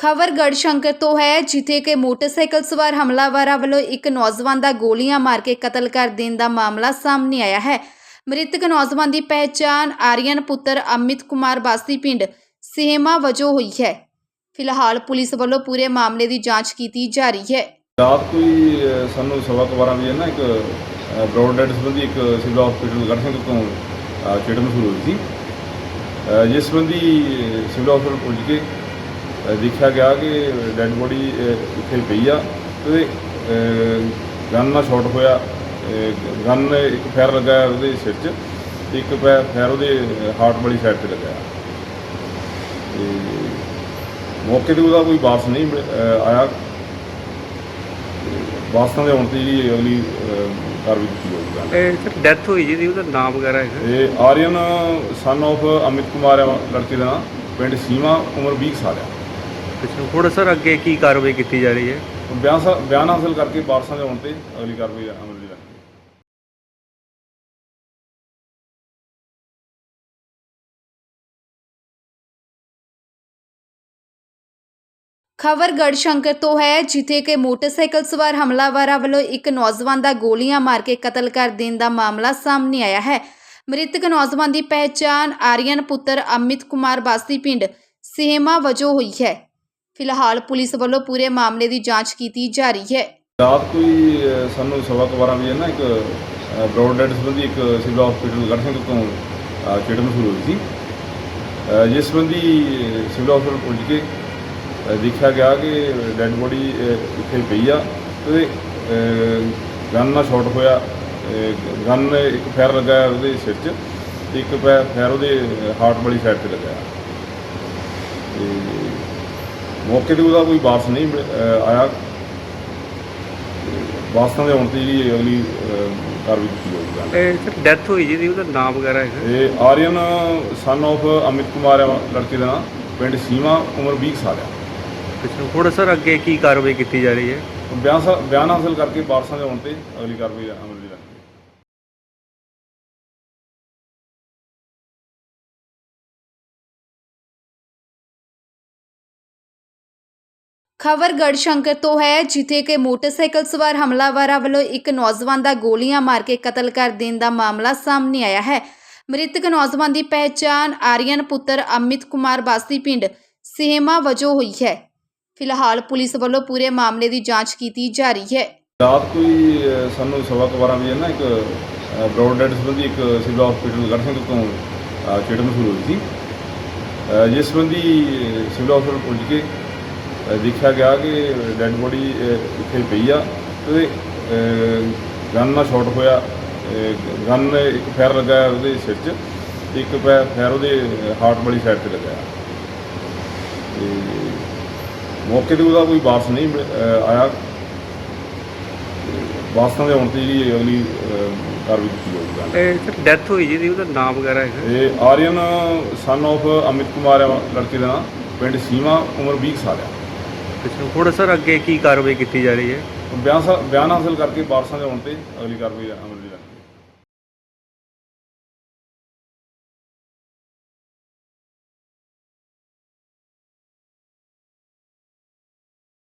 ਖਬਰ ਗੜਸ਼ੰਕਰ ਤੋਂ ਹੈ ਜਿੱਥੇ ਕਿ ਮੋਟਰਸਾਈਕਲ ਸਵਾਰ ਹਮਲਾਵਰਾਂ ਵੱਲੋਂ ਇੱਕ ਨੌਜਵਾਨ ਦਾ ਗੋਲੀਆਂ ਮਾਰ ਕੇ ਕਤਲ ਕਰ ਦੇਣ ਦਾ ਮਾਮਲਾ ਸਾਹਮਣੇ ਆਇਆ ਹੈ। ਮ੍ਰਿਤਕ ਨੌਜਵਾਨ ਦੀ ਪਹਿਚਾਣ ਆਰੀਅਨ ਪੁੱਤਰ ਅਮਿਤ ਕੁਮਾਰ ਬਾਸੀ ਪਿੰਡ ਸੇਹਮਾ ਵਜੋਂ ਹੋਈ ਹੈ। ਫਿਲਹਾਲ ਪੁਲਿਸ ਵੱਲੋਂ ਪੂਰੇ ਮਾਮਲੇ ਦੀ ਜਾਂਚ ਕੀਤੀ ਜਾ ਰਹੀ ਹੈ। ਰਾਤ ਕੋਈ ਅ, ਸਾਨੂੰ ਸਵਾ ਕੁ ਬਾਰਾਂ ਵਜੇ ਨਾ ਇੱਕ ਬ੍ਰੌਡ ਡੈਡ ਸੰਬੰਧੀ ਇੱਕ ਸਿਵਲ ਹਸਪੀਟਲ ਗੜ੍ਹਸ਼ੰਕਰ ਤੋਂ ਅ, ਚਿੱਠ ਮਸੂਲ ਹੋਈ ਸੀ। ਅ, ਜਿਸ ਸੰਬੰਧੀ ਸਿਵਲ ਹਸਪੀਟਲ ਪਹੁੰਚ ਕੇ ਦੇਖਿਆ ਗਿਆ ਕਿ ਡੈਡ ਬੋਡੀ ਇੱਥੇ ਪਈ ਆ ਤੇ ਗਨ ਨਾਲ ਸ਼ਾਟ ਹੋਇਆ। ਗਨ ਇੱਕ ਫੈਰ ਲੱਗਾ ਉਹਦੇ ਸਿਰ 'ਚ ਤੇ ਇੱਕ ਫੈਰ ਫੈਰ ਉਹਦੇ ਹਾਰਟ ਵਾਲੀ ਸਾਈਡ ਤੇ ਲੱਗਾ। ਤੇ ਮੌਕੇ ਤੇ ਉਹਦਾ ਕੋਈ ਵਾਰਸ ਨਹੀਂ ਆਇਆ। ਵਾਸਤਾਂ ਦੇ ਆਉਣ ਤੇ ਜਿਹੜੀ ਅਗਲੀ ਕਾਰਵਾਈ ਕੀਤੀ ਜਾਊਗੀ। ਇਹ ਸਰ ਡੈਥ ਹੋਈ ਜੀ ਉਹਦਾ ਨਾਮ ਵਗੈਰਾ ਹੈਗਾ? ਇਹ ਆਰੀਅਨ ਸਨ of ਅਮਿਤ ਕੁਮਾਰ ਹੈ ਲੜਕੇ ਦਾ ਪਿੰਡ ਸੀਮਾ ਉਮਰ 20 ਸਾਲ ਹੈ ਅੱਛਾ ਹੁਣ ਸਰ ਅੱਗੇ ਕੀ ਕਾਰਵਾਈ ਕੀਤੀ ਜਾ ਰਹੀ ਹੈ? ਬਿਆਨ ਸਾ- ਬਿਆਨ ਹਾਸਲ ਕਰਕੇ ਵਾਰਸਾਂ ਦੇ ਆਉਣ ਤੇ ਅਗਲੀ ਕਾਰਵਾਈ ਅਮਲ ਦੀ ਰੱਖੀ ਖਬਰ ਗੜਸ਼ੰਕਰ ਤੋਂ ਹੈ ਜਿੱਥੇ ਕਿ ਮੋਟਰਸਾਈਕਲ ਸਵਾਰ ਹਮਲਾਵਰਾਂ ਵੱਲੋਂ ਇੱਕ ਨੌਜਵਾਨ ਦਾ ਗੋਲੀਆਂ ਮਾਰ ਕੇ ਕਤਲ ਕਰ ਦੇਣ ਦਾ ਮਾਮਲਾ ਸਾਹਮਣੇ ਆਇਆ ਹੈ। ਮ੍ਰਿਤਕ ਨੌਜਵਾਨ ਦੀ ਪਹਿਚਾਣ ਆਰੀਅਨ ਪੁੱਤਰ ਅਮਿਤ ਕੁਮਾਰ ਬਾਸੀ ਪਿੰਡ ਸੇਹਮਾ ਵਜੋਂ ਹੋਈ ਹੈ। ਫਿਲਹਾਲ ਪੁਲਿਸ ਵੱਲੋਂ ਪੂਰੇ ਮਾਮਲੇ ਦੀ ਜਾਂਚ ਕੀਤੀ ਜਾ ਰਹੀ ਹੈ। ਰਾਤ ਕੋਈ ਅਹ, ਸਾਨੂੰ ਸਵਾ ਕੁ ਬਾਰਾਂ ਵਜੇ ਨਾ ਇੱਕ ਬ੍ਰੌਡ ਡੈਡ ਸੰਬੰਧੀ ਇੱਕ ਸਿਵਲ ਹਸਪੀਟਲ ਗੜ੍ਹਸ਼ੰਕਰ ਤੋਂ ਅ, ਚਿੱਠ ਮਸੂਲ ਹੋਈ ਸੀ। ਅ, ਜਿਸ ਸੰਬੰਧੀ ਸਿਵਲ ਹਸਪੀਟਲ ਪਹੁੰਚ ਕੇ ਅ, ਦੇਖਿਆ ਗਿਆ ਕਿ ਡੈਡ ਬੋਡੀ ਇੱਥੇ ਪਈ ਆ ਤੇ ਗਨ ਨਾਲ ਸ਼ਾਟ ਹੋਇਆ। ਗਨ ਇੱਕ ਫੈਰ ਲੱਗਾ ਉਹਦੇ ਸਿਰ 'ਚ ਤੇ ਇੱਕ ਫੈਰ ਫੈਰ ਉਹਦੇ ਹਾਰਟ ਵਾਲੀ ਸਾਈਡ ਤੇ ਲੱਗਾ ਤੇ ਮੌਕੇ ਤੇ ਉਹਦਾ ਕੋਈ ਵਾਰਸ ਨਹੀਂ ਆਇਆ। ਵਾਸਤਾਂ ਦੇ ਆਉਣ ਤੇ ਜਿਹੜੀ ਅਗਲੀ ਅਹ, ਕਾਰਵਾਈ ਕੀਤੀ ਜਾਊਗੀ। ਇਹ ਸਰ ਡੈਥ ਹੋਈ ਜੀ ਦੀ ਉਹਦਾ ਨਾਮ ਵਗੈਰਾ ਹੈਗਾ? ਇਹ ਆਰੀਅਨ ਸਨ of ਅਮਿਤ ਕੁਮਾਰ ਹੈ ਲੜਕੇ ਦਾ ਪਿੰਡ ਸੀਮਾ ਉਮਰ 20 ਸਾਲ ਹੈ। ਅੱਛਾ ਹੁਣ ਸਰ ਅੱਗੇ ਕੀ ਕਾਰਵਾਈ ਕੀਤੀ ਜਾ ਰਹੀ ਹੈ? ਬਿਆਨ ਸਾ- ਬਿਆਨ ਹਾਸਲ ਕਰਕੇ ਵਾਰਸਾਂ ਦੇ ਆਉਣ ਤੇ ਅਗਲੀ ਕਾਰਵਾਈ ਅਮਲ ਖਬਰ ਗੜਸ਼ੰਕਰ ਤੋਂ ਹੈ ਜਿੱਥੇ ਕਿ ਮੋਟਰਸਾਈਕਲ ਸਵਾਰ ਹਮਲਾਵਰਾਂ ਵੱਲੋਂ ਇੱਕ ਨੌਜਵਾਨ ਦਾ ਗੋਲੀਆਂ ਮਾਰ ਕੇ ਕਤਲ ਕਰ ਦੇਣ ਦਾ ਮਾਮਲਾ ਸਾਹਮਣੇ ਆਇਆ ਹੈ। ਮ੍ਰਿਤਕ ਨੌਜਵਾਨ ਦੀ ਪਹਿਚਾਣ ਆਰੀਅਨ ਪੁੱਤਰ ਅਮਿਤ ਕੁਮਾਰ ਬਾਸੀ ਪਿੰਡ ਸੇਹਮਾ ਵਜੋਂ ਹੋਈ ਹੈ। ਫਿਲਹਾਲ ਪੁਲਿਸ ਵੱਲੋਂ ਪੂਰੇ ਮਾਮਲੇ ਦੀ ਜਾਂਚ ਕੀਤੀ ਜਾ ਰਹੀ ਹੈ। ਰਾਤ ਕੋਈ ਅਹ, ਸਾਨੂੰ ਸਵਾ ਕੁ ਬਾਰਾਂ ਵਜੇ ਨਾ ਇੱਕ ਬ੍ਰੌਡ ਡੈਡ ਸੰਬੰਧੀ ਇੱਕ ਸਿਵਲ ਹਸਪੀਟਲ ਗੜ੍ਹਸ਼ੰਕਰ ਤੋਂ ਅ, ਚਿੱਠ ਮਸੂਲ ਹੋਈ ਸੀ। ਅ, ਜਿਸ ਸੰਬੰਧੀ ਸਿਵਲ ਹਸਪੀਟਲ ਪਹੁੰਚ ਕੇ ਦੇਖਿਆ ਗਿਆ ਕਿ ਡੈਡ ਬੋਡੀ ਇੱਥੇ ਪਈ ਆ ਤੇ ਗਨ ਨਾਲ ਸ਼ਾਟ ਹੋਇਆ। ਗਨ ਇੱਕ ਫੈਰ ਲੱਗਾ ਉਹਦੇ ਸਿਰ 'ਚ ਤੇ ਇੱਕ ਫੈਰ ਫੈਰ ਉਹਦੇ ਹਾਰਟ ਵਾਲੀ ਸਾਈਡ ਤੇ ਲੱਗਾ। ਤੇ ਮੌਕੇ ਤੇ ਉਹਦਾ ਕੋਈ ਵਾਰਸ ਨਹੀਂ ਆਇਆ। ਵਾਸਤਾਂ ਦੇ ਆਉਣ ਤੇ ਜਿਹੜੀ ਅਗਲੀ ਕਾਰਵਾਈ ਕੀਤੀ ਜਾਊਗੀ। ਇਹ ਸਰ ਡੈਥ ਹੋਈ ਜੀ ਦੀ ਉਹਦਾ ਨਾਮ ਵਗੈਰਾ ਹੈਗਾ। ਇਹ ਆਰੀਅਨ ਸਨ of ਅਮਿਤ ਕੁਮਾਰ ਹੈ ਲੜਕੇ ਦਾ ਨਾਂ। ਪਿੰਡ ਸੀਮਾ ਉਮਰ 20 ਸਾਲ ਹੈ ਅੱਛਾ ਹੁਣ ਸਰ ਅੱਗੇ ਕੀ ਕਾਰਵਾਈ ਕੀਤੀ ਜਾ ਰਹੀ ਹੈ? ਬਿਆਨ ਸਾ- ਬਿਆਨ ਹਾਸਲ ਕਰਕੇ ਵਾਰਸਾਂ ਦੇ ਆਉਣ ਤੇ ਅਗਲੀ ਕਾਰਵਾਈ ਅਮਲ